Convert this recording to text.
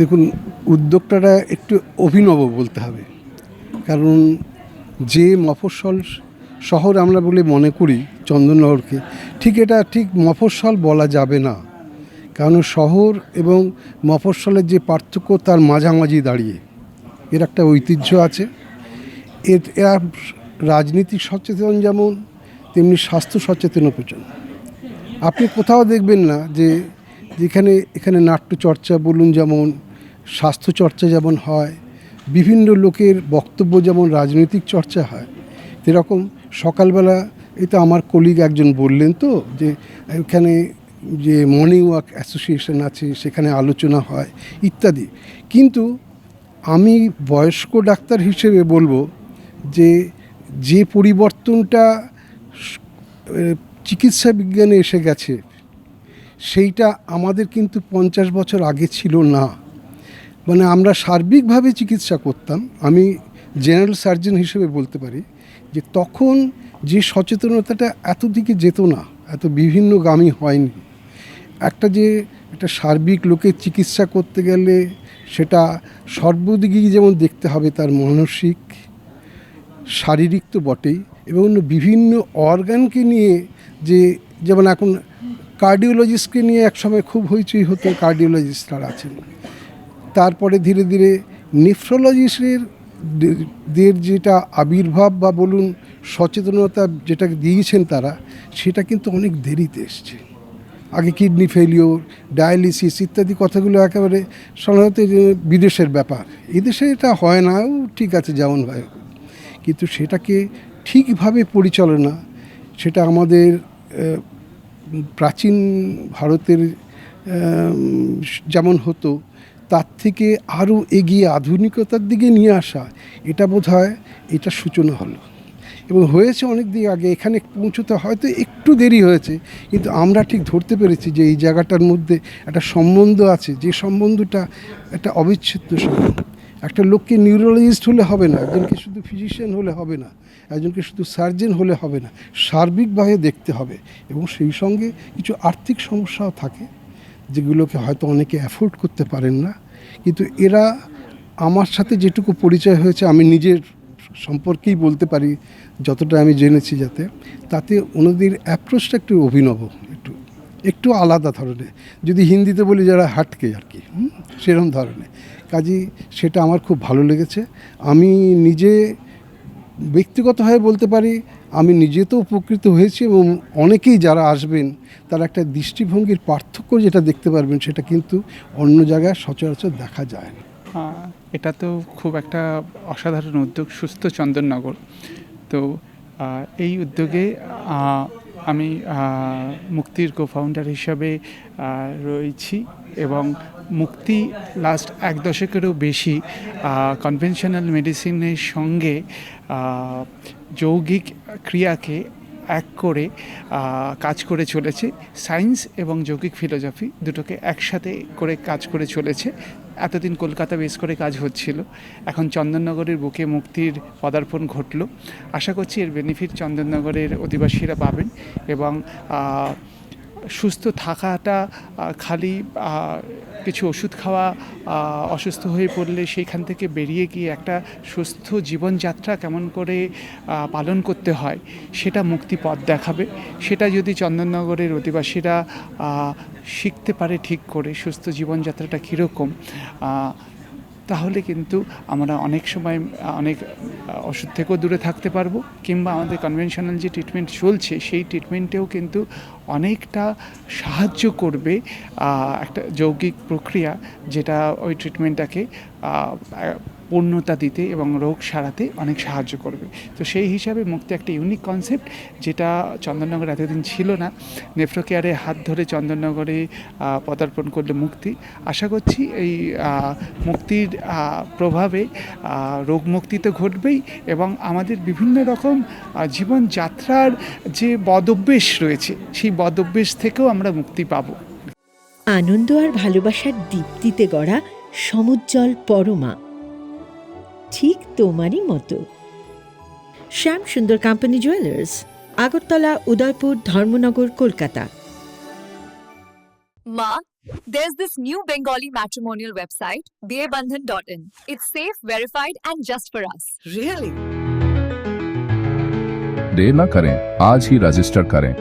দেখুন উদ্যোক্তাটা একটু অভিনব বলতে হবে। কারণ যে মফস্বল শহর আমরা বলে মনে করি চন্দননগরকে, ঠিক এটা ঠিক মফস্বল বলা যাবে না। কারণ শহর এবং মফস্বলের যে পার্থক্য তার মাঝামাঝি দাঁড়িয়ে। এর একটা ঐতিহ্য আছে। এর, এরা রাজনীতিক সচেতন যেমন, তেমনি স্বাস্থ্য সচেতনও প্রচুর। আপনি কোথাও দেখবেন না যে যেখানে, এখানে নাট্যচর্চা বলুন যেমন স্বাস্থ্য চর্চা যেমন হয়, বিভিন্ন লোকের বক্তব্য যেমন রাজনৈতিক চর্চা হয় এরকম সকালবেলা তো আমার কলিগ একজন বললেন তো যে এখানে যে মর্নিং ওয়াক অ্যাসোসিয়েশন আছে, সেখানে আলোচনা হয় ইত্যাদি। কিন্তু আমি বয়স্ক ডাক্তার হিসেবে বলব যে যে পরিবর্তনটা চিকিৎসা বিজ্ঞানে এসে গেছে, সেইটা আমাদের কিন্তু পঞ্চাশ বছর আগে ছিল না। মানে আমরা সার্বিকভাবে চিকিৎসা করতাম। আমি জেনারেল সার্জন হিসেবে বলতে পারি যে তখন যে সচেতনতাটা এত দিকে যেত না, এত বিভিন্ন বিভিন্নগামী হয়নি। একটা যে একটা সার্বিক লোকের চিকিৎসা করতে গেলে সেটা সর্বদিকেই যেমন দেখতে হবে তার মানসিক, শারীরিক তো বটেই এবং বিভিন্ন অর্গানকে নিয়ে যে যেমন এখন কার্ডিওলজিস্টকে নিয়ে একসময় খুব হইচই হতো, কার্ডিওলজিস্টরা আছেন। তারপরে ধীরে ধীরে নেফ্রোলজিস্টের দের যেটা আবির্ভাব বা বলুন সচেতনতা যেটা দিয়েছেন তারা, সেটা কিন্তু অনেক দেরিতে এসছে। আগে কিডনি ফেলিওর ডায়ালিসিস ইত্যাদি কথাগুলো একেবারে সাধারণত বিদেশের ব্যাপার। এদেশে এটা হয় না ঠিক আছে, যেমন হয়। কিন্তু সেটাকে ঠিকভাবে পরিচালনা, সেটা আমাদের প্রাচীন ভারতের যেমন হতো তার থেকে আরও এগিয়ে আধুনিকতার দিকে নিয়ে আসা, এটা বোধ হয় এটা সূচনা হলো। এবং হয়েছে অনেক দিন আগে, এখানে পৌঁছতে হয়তো একটু দেরি হয়েছে, কিন্তু আমরা ঠিক ধরতে পেরেছি যে এই জায়গাটার মধ্যে একটা সম্বন্ধ আছে, যে সম্বন্ধটা একটা অবিচ্ছেদ্য সম্বন্ধ। একটা লোককে নিউরোলজিস্ট হলে হবে না, একজনকে শুধু ফিজিশিয়ান হলে হবে না, একজনকে শুধু সার্জেন হলে হবে না, সার্বিকভাবে দেখতে হবে। এবং সেই সঙ্গে কিছু আর্থিক সমস্যাও থাকে। যেগুলোকে হয়তো অনেকে অ্যাফোর্ড করতে পারেন না। কিন্তু এরা আমার সাথে যেটুকু পরিচয় হয়েছে, আমি নিজের সম্পর্কেই বলতে পারি যতটা আমি জেনেছি যাতে, তাতে ওনাদের অ্যাপ্রোচটা একটু অভিনব, একটু একটু আলাদা ধরনের। যদি হিন্দিতে বলি যারা হাটকে আর কি সেরকম ধরনের। কাজেই সেটা আমার খুব ভালো লেগেছে। আমি নিজে ব্যক্তিগতভাবে বলতে পারি, আমি নিজে তো উপকৃত হয়েছি এবং অনেকেই যারা আসবেন, তারা একটা দৃষ্টিভঙ্গির পার্থক্য যেটা দেখতে পারবেন, সেটা কিন্তু অন্য জায়গায় সচরাচর দেখা যায় না। এটা তো খুব একটা অসাধারণ উদ্যোগ সুস্থ চন্দননগর। তো এই উদ্যোগে আমি মুক্তির কো ফাউন্ডার হিসাবে রয়েছি এবং মুক্তি লাস্ট এক দশকেরও বেশি কনভেনশনাল মেডিসিনের সঙ্গে যৌগিক ক্রিয়াকে এক করে কাজ করে চলেছে। সায়েন্স এবং যৌগিক ফিলোসফি দুটোকে একসাথে করে কাজ করে চলেছে। এতদিন কলকাতা বেস করে কাজ হচ্ছিল। এখন চন্দননগরের বুকে মুক্তির পদার্পণ ঘটলো। আশা করছি এর বেনিফিট চন্দননগরের অধিবাসীরা পাবেন এবং সুস্থ থাকাটা খালি কিছু ওষুধ খাওয়া অসুস্থ হয়ে পড়লে সেইখান থেকে বেরিয়ে গিয়ে একটা সুস্থ জীবনযাত্রা কেমন করে পালন করতে হয়, সেটা মুক্তি পথ দেখাবে। সেটা যদি চন্দননগরের অধিবাসীরা শিখতে পারে ঠিক করে, সুস্থ জীবনযাত্রাটা কীরকম তাহলে কিন্তু আমরা অনেক সময়, অনেক ওষুধ থেকেও দূরে থাকতে পারব। কিংবা আমাদের কনভেনশনাল যে ট্রিটমেন্ট চলছে, সেই ট্রিটমেন্টেও কিন্তু অনেকটা সাহায্য করবে একটা যৌগিক প্রক্রিয়া যেটা ওই ট্রিটমেন্টটাকে পূর্ণতা দিতে এবং রোগ সারাতে অনেক সাহায্য করবে। তো সেই হিসাবে মুক্তি একটা ইউনিক কনসেপ্ট যেটা চন্দননগর এতদিন ছিল না। নেফ্রোকেয়ারে হাত ধরে চন্দননগরে পদার্পণ করলে মুক্তি। আশা করছি এই মুক্তির প্রভাবে রোগ মুক্তি তো ঘটবেই এবং আমাদের বিভিন্ন রকম জীবনযাত্রার যে বদভ্যেস রয়েছে, সেই বদভ্যেস থেকেও আমরা মুক্তি পাবো। আনন্দ আর ভালোবাসার দীপ্তিতে গড়া সমুজ্জ্বল পরমা। ঠিক তোমারই মতো শ্যাম সুন্দর কোম্পানি জুয়েলার্স আগরতলা উদয়পুর ধর্মনগর কলকাতা মা There's this new Bengali matrimonial website, dearbandhan.in. It's safe, verified, and just for us. Really? देर न करें आज ही रजिस्टर करें